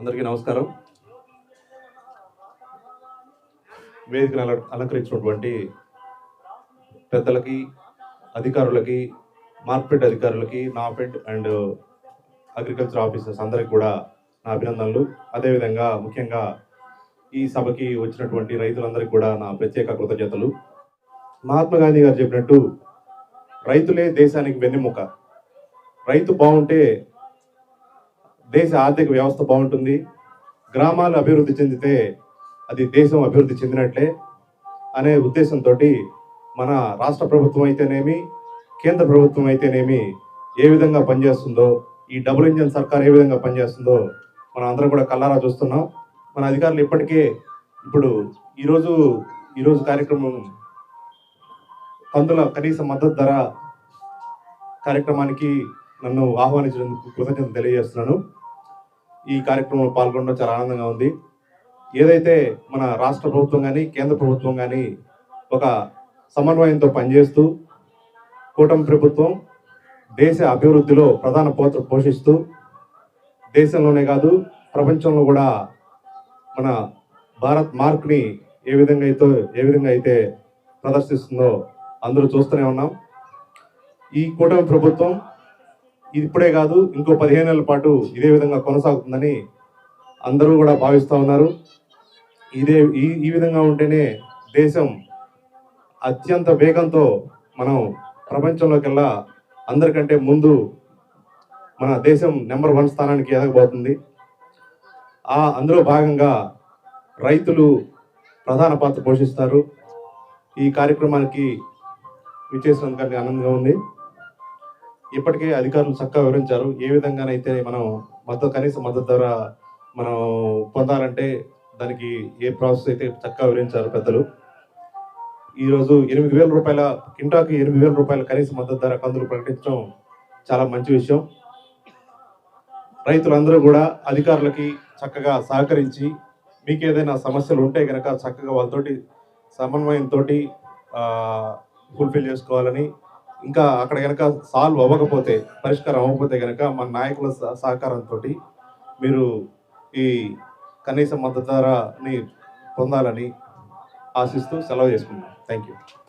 అందరికీ నమస్కారం. వేదికను అల అలంకరించినటువంటి పెద్దలకి అధికారులకి మార్కెట్ అధికారులకి నాఫెడ్ అండ్ అగ్రికల్చర్ ఆఫీసర్స్ అందరికి కూడా నా అభినందనలు. అదేవిధంగా ముఖ్యంగా ఈ సభకి వచ్చినటువంటి రైతులందరికీ కూడా నా ప్రత్యేక కృతజ్ఞతలు. మహాత్మా గాంధీ గారు చెప్పినట్టు రైతులే దేశానికి వెన్నెముక. రైతు బాగుంటే దేశ ఆర్థిక వ్యవస్థ బాగుంటుంది. గ్రామాలు అభివృద్ధి చెందితే అది దేశం అభివృద్ధి చెందినట్లే అనే ఉద్దేశంతో మన రాష్ట్ర ప్రభుత్వం అయితేనేమి కేంద్ర ప్రభుత్వం అయితేనేమి ఏ విధంగా పనిచేస్తుందో ఈ డబుల్ ఇంజన్ సర్కార్ ఏ విధంగా పనిచేస్తుందో మనం అందరం కూడా కల్లారా చూస్తున్నాం. మన అధికారులు ఇప్పటికే ఇప్పుడు ఈరోజు ఈరోజు కార్యక్రమం కందుల కనీస మద్దతు ధర కార్యక్రమానికి నన్ను ఆహ్వానించినందుకు కృతజ్ఞత తెలియజేస్తున్నాను. ఈ కార్యక్రమంలో పాల్గొనడం చాలా ఆనందంగా ఉంది. ఏదైతే మన రాష్ట్ర ప్రభుత్వం కానీ కేంద్ర ప్రభుత్వం కానీ ఒక సమన్వయంతో పనిచేస్తూ కూటమి ప్రభుత్వం దేశ అభివృద్ధిలో ప్రధాన పాత్ర పోషిస్తూ దేశంలోనే కాదు ప్రపంచంలో కూడా మన భారత్ మార్క్ని ఏ విధంగా అయితే ఏ విధంగా అయితే ప్రదర్శిస్తుందో అందరూ చూస్తూనే ఉన్నాం. ఈ కూటమి ప్రభుత్వం ఇప్పుడే కాదు ఇంకో పదిహేను నెలల పాటు ఇదే విధంగా కొనసాగుతుందని అందరూ కూడా భావిస్తూ ఉన్నారు. ఇదే ఈ ఈ విధంగా ఉంటేనే దేశం అత్యంత వేగంతో మనం ప్రపంచంలోకెల్లా అందరికంటే ముందు మన దేశం నెంబర్ వన్ స్థానానికి ఎదగబోతుంది. ఆ అందులో భాగంగా రైతులు ప్రధాన పాత్ర పోషిస్తారు. ఈ కార్యక్రమానికి విచ్చేసినందుకు ఆనందంగా ఉంది. ఇప్పటికే అధికారులు చక్కగా వివరించారు. ఏ విధంగానైతే మనం మద్దతు కనీస మద్దతు ధర మనం పొందాలంటే దానికి ఏ ప్రాసెస్ అయితే చక్కగా వివరించారు పెద్దలు. ఈరోజు ఎనిమిది వేల రూపాయల కింటాకి ఎనిమిది వేల రూపాయల కనీస మద్దతు ధర కందులు ప్రకటించడం చాలా మంచి విషయం. రైతులందరూ కూడా అధికారులకి చక్కగా సహకరించి మీకు ఏదైనా సమస్యలు ఉంటే కనుక చక్కగా వాళ్ళతోటి సమన్వయంతో ఫుల్ఫిల్ చేసుకోవాలని ఇంకా అక్కడ కనుక సాల్వ్ అవ్వకపోతే పరిష్కారం అవ్వకపోతే కనుక మన నాయకుల సహకారంతో మీరు ఈ కనీస మద్దతు ధరని పొందాలని ఆశిస్తూ సెలవు చేసుకుంటాం థ్యాంక్ యూ